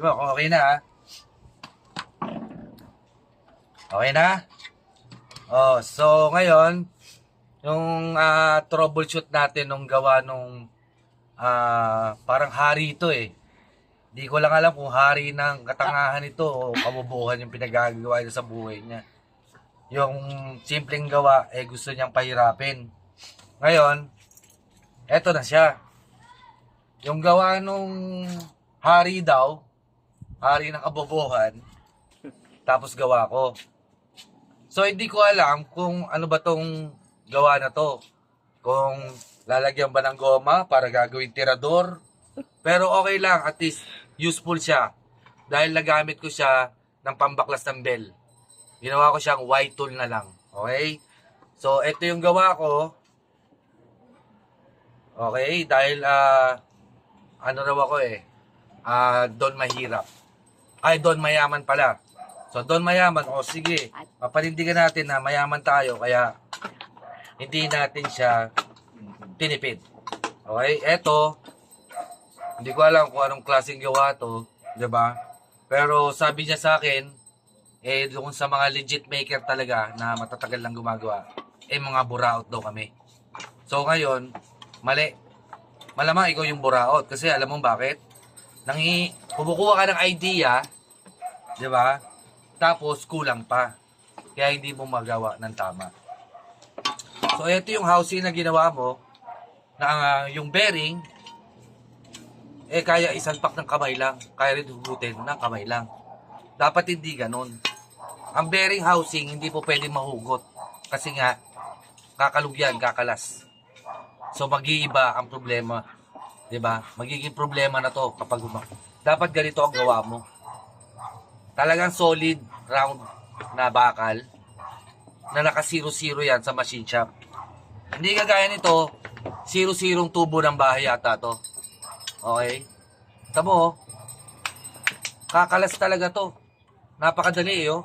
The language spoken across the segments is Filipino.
Diba, okay na ha? Okay na? Oh, so ngayon, yung ah, troubleshoot natin nung gawa nung ah, parang hari ito eh. Di ko lang alam kung hari ng katangahan ito o kabubuhan yung pinagagawa niya sa buhay niya. Yung simpleng gawa, eh gusto niyang pahirapin. Ngayon, eto na siya. Yung gawa nung hari daw, hari ng kabobohan, tapos gawa ko. So hindi ko alam kung ano ba tong gawa na to. Kung lalagyan ba ng goma para gagawin tirador. Pero okay lang, at least useful siya. Dahil nagamit ko siya ng pambaklas ng bell. Ginawa ko siyang white tool na lang. Okay? So, ito yung gawa ko. Okay, dahil ah ano raw ako eh, ah doon mahirap. Ay, doon mayaman pala. So, doon mayaman, o sige, papanindigan natin na mayaman tayo, kaya hindi natin siya tinipid. Okay, eto, hindi ko alam kung anong klaseng gawa to, 'di ba? Pero sabi niya sa akin, eh doon sa mga legit maker talaga na matatagal lang gumagawa, eh mga buraot daw kami. So ngayon, mali. Malamang ikaw yung buraot kasi alam mo bakit? Nangi kumukuha ka ng idea, 'di ba? Tapos kulang pa. Kaya hindi mo magawa ng tama. So ito yung housing na ginawa mo na ah, yung bearing eh kaya isalpak ng kamay lang. Kaya rin hugutin ng kamay lang. Dapat hindi ganun. Ang bearing housing hindi po pwedeng mahugot. Kasi nga, kakalugyan, kakalas. So mag-iiba ang problema. 'Di ba? Magiging problema na to kapag. Dapat ganito ang gawa mo. Talagang solid round na bakal na naka 0-0 yan sa machine shop. Hindi kagaya nito, 0-0 tubo ng bahay yata to. Okay? Tamo, oh. kakalas talaga to. Napakadali eh, oh.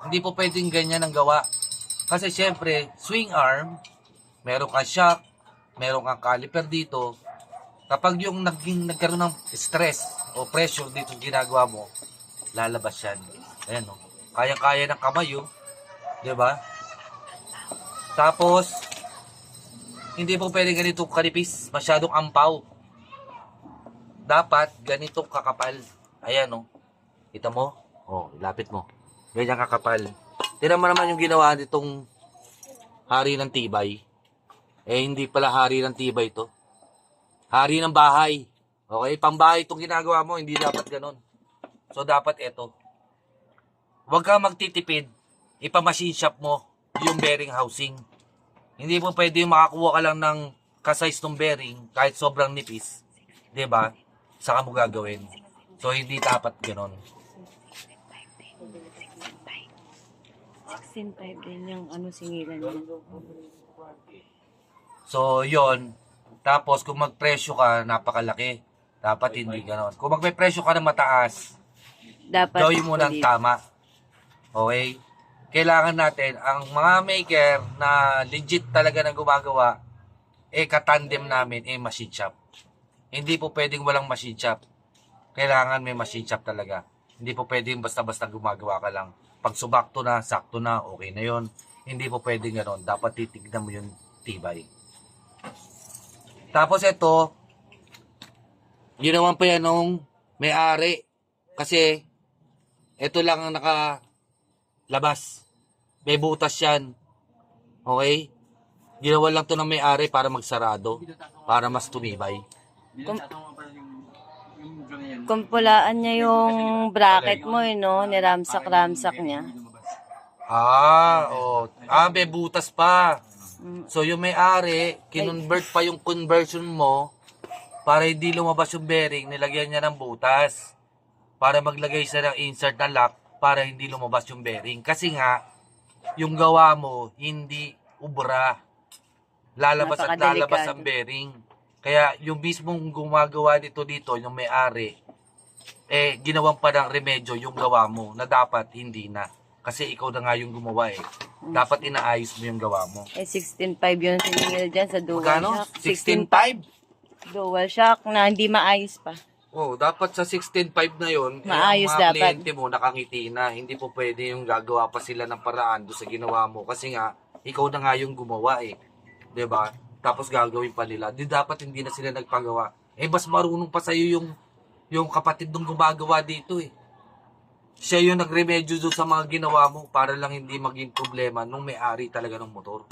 Hindi po pwedeng ganyan ang gawa. Kasi syempre, swing arm, meron kang shock, meron kang caliper dito. Kapag yung naging, nagkaroon ng stress o pressure dito ginagawa mo, lalabas yan. Ayan, oh. Kaya-kaya ng kamay, oh. 'Di ba? Tapos, hindi po pwedeng ganito kanipis, masyadong ampaw. Dapat ganitong kakapal. Ayan, oh. Kita mo? Oh, ilapit mo. Ganyan kakapal. Tingnan mo naman yung ginawa nitong hari ng tibay. Eh, hindi pala hari ng tibay to. Hari ng bahay. Okay? Pambahay itong ginagawa mo, hindi dapat ganon. So, dapat ito. Huwag ka magtitipid. Ipamachine shop mo yung bearing housing. Hindi mo pwede makakuha ka lang ng kasize ng bearing kahit sobrang nipis. ba? Saka mo gagawin. So, hindi dapat ganon. 16.5 din yung ano singilan niya. So, yon Tapos, kung magpresyo ka, napakalaki. Dapat hindi ganon. Kung magpe-presyo ka ng mataas, Dapat gawin mo ng tama. Okay? Kailangan natin, ang mga maker na legit talaga na gumagawa, eh katandem namin, eh machine shop. Hindi po pwedeng walang machine shop. Kailangan may machine shop talaga. Hindi po pwedeng basta-basta gumagawa ka lang. Pag subakto na, sakto na, okay na yon. Hindi po pwedeng ganon. Dapat titignan mo yung tibay. Tapos ito, ginawan pa yan nung may-ari. Kasi, ito lang ang nakalabas. May butas yan. Okay? Ginawa lang to ng may-ari para magsarado. Para mas tumibay. Kum- kumpulaan niya yung bracket mo eh, no? Niramsak-ramsak niya. Ah, oh. Ah, may butas pa. Mm. So, yung may-ari, kinonvert pa yung conversion mo para hindi lumabas yung bearing, nilagyan niya ng butas. Para maglagay siya ng insert na lock para hindi lumabas yung bearing. Kasi nga, yung gawa mo, hindi ubra. Lalabas at lalabas ang bearing. Kaya yung mismong gumagawa nito dito, yung may-ari, eh, ginawan pa ng remedyo yung gawa mo na dapat hindi na. Kasi ikaw na nga yung gumawa eh. Dapat inaayos mo yung gawa mo. Eh, 16.5 yung siningil dyan sa dual Magkano? shock. 16.5? Dual shock na hindi maayos pa. Oh, dapat sa 16.5 na yon, Maayos yung mga dapat. kliyente mo nakangiti na. Hindi po pwede yung gagawa pa sila ng paraan doon sa ginawa mo. Kasi nga, ikaw na nga yung gumawa eh. 'Di ba? Tapos gagawin pa nila. Di dapat hindi na sila nagpagawa. Eh, mas marunong pa sa'yo yung, yung kapatid nung gumagawa dito eh. Siya yung nagremedyo doon sa mga ginawa mo para lang hindi maging problema nung may-ari talaga ng motor.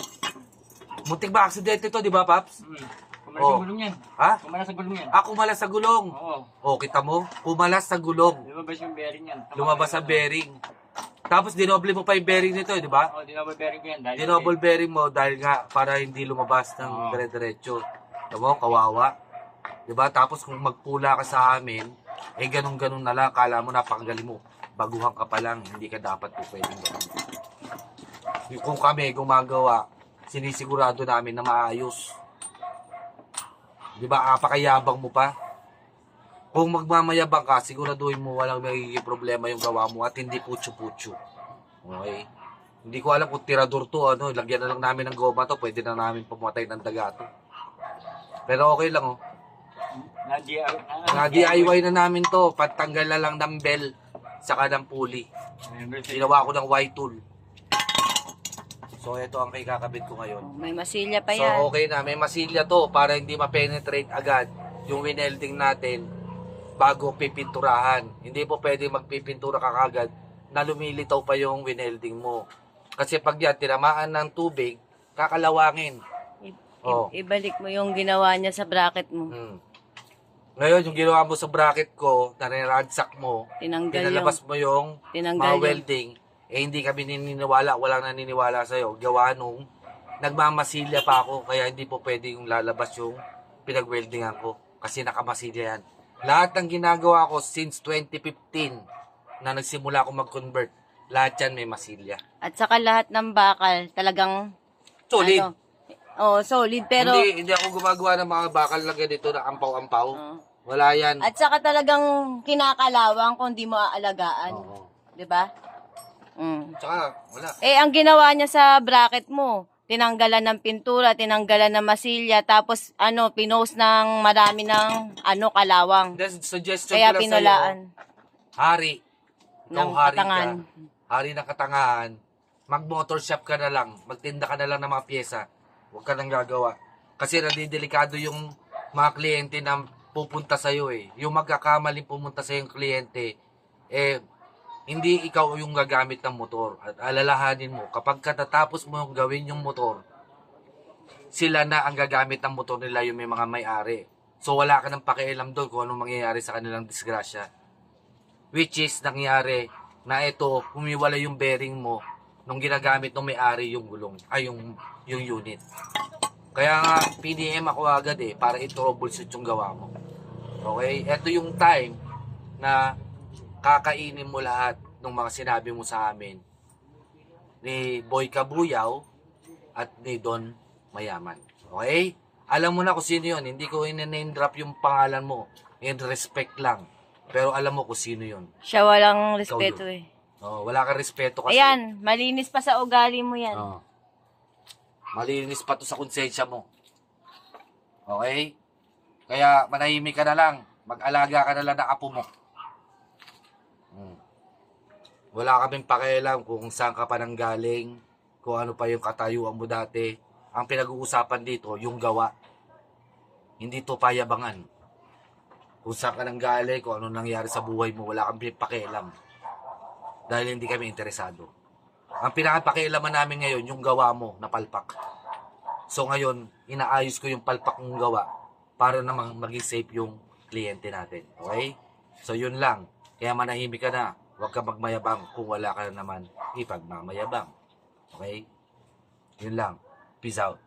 Muntik ba aksidente to, di ba, Paps? Hmm. Kumalas Oh. sa gulong yan. Ha? Kumalas sa gulong yan. Ako malas sa gulong. Oo. O, kita mo? Pumalas sa gulong. Lumabas yung bearing yan. Tama Lumabas yan. bearing. Tapos dinoble mo pa yung bearing nito, eh, di ba? Oo, dinoble bearing ko yan. Dahil Dinoble bearing mo dahil nga para hindi lumabas ng Oo. dire-diretso. Di ba? Kawawa. Di ba? Tapos kung magpula ka sa amin, eh ganun-ganun na lang. Kala mo napakagaling mo. Baguhan ka pa lang, hindi ka dapat po pwedeng ganun. Kung kami gumagawa, sinisigurado namin na maayos. Di ba? Apakayabang mo pa. Kung magmamayabang ka, siguraduhin mo walang magiging problema yung gawa mo at hindi putyo-putyo. Okay? Hindi ko alam kung tirador to, ano, lagyan na lang namin ng goma to, pwede na namin pumatay ng daga to. Pero okay lang, oh. Na DIY. Nga DIY na namin to, patanggal na lang ng bell, saka ng pulley. Ginawa ko ng Y-tool. So, ito ang kay kakabit ko ngayon. May masilya pa So, yan. okay na. May masilya to para hindi ma-penetrate agad yung winelding natin bago pipinturahan. Hindi po pwede magpipintura ka kagad na lumilitaw pa yung winelding mo. Kasi pag yan, tinamaan ng tubig, kakalawangin. I- Oh. ibalik mo yung ginawa niya sa bracket mo. Hmm. Ngayon, yung ginawa mo sa bracket ko, nare-ransack mo, Tinanggal yung, pinalabas mo yung tinanggal mga yung, welding, eh hindi kami naniniwala, walang naniniwala sa'yo. Gawa nung nagmamasilya pa ako, kaya hindi po pwede yung lalabas yung pinag-weldingan ko. Kasi nakamasilya yan. Lahat ng ginagawa ko since 2015 na nagsimula ako mag-convert, lahat yan may masilya. at saka lahat ng bakal talagang Solid. ano, oh, solid pero hindi, hindi ako gumagawa ng mga bakal na ganito na ampaw-ampaw. oh. Wala yan. at saka talagang kinakalawang kung di mo aalagaan, Oo. 'di ba? Mm. Tsaka, wala. Eh ang ginawa niya sa bracket mo, tinanggalan ng pintura, tinanggalan ng masilya, tapos ano, pinost ng marami ng ano kalawang. Then, suggestion Kaya ko lang pinulaan sa'yo, hari. Ikaw ng hari katangan. ka. Hari ng katangahan. Mag-motor shop ka na lang. Magtinda ka na lang ng mga pyesa. Huwag ka nang gagawa. Kasi nadidelikado yung mga kliyente na pupunta sa'yo eh. Yung magkakamaling pumunta sa yung kliyente, eh, hindi ikaw yung gagamit ng motor. At alalahanin mo, kapag katatapos mo gawin yung motor, sila na ang gagamit ng motor nila yung may mga may-ari. So wala ka nang pakialam doon kung anong mangyayari sa kanilang disgrasya. Which is nangyari na ito, humiwala yung bearing mo nung ginagamit ng may-ari yung gulong, ay yung, yung unit. Kaya nga, PDM ako agad eh, para i-troubleshoot yung gawa mo. Okay? Ito yung time na kakainin mo lahat ng mga sinabi mo sa amin ni Boy Kabuyaw at ni Don Mayaman. Okay? Alam mo na kung sino yun. Hindi ko in-name drop yung pangalan mo. In respect lang. Pero alam mo kung sino yun. Siya walang respeto eh. Oh, wala kang respeto kasi. Ayan, malinis pa sa ugali mo yan. Oh. Malinis pa to sa konsensya mo. Okay? Kaya manahimik ka na lang. Mag-alaga ka na lang ng apo mo. Wala kaming pakialam kung saan ka pa nang galing, kung ano pa yung katayuan mo dati. Ang pinag-uusapan dito, yung gawa. Hindi to payabangan. Kung saan ka nang galing, kung ano nangyari sa buhay mo, wala kang pakialam. Dahil hindi kami interesado. Ang pinakapakialaman namin ngayon, yung gawa mo na palpak. So ngayon, inaayos ko yung palpak mong gawa para namang maging safe yung kliyente natin. Okay? So yun lang. Kaya manahimik ka na. Huwag ka magmayabang kung wala ka naman ipagmamayabang. Okay? Yun lang. Peace out.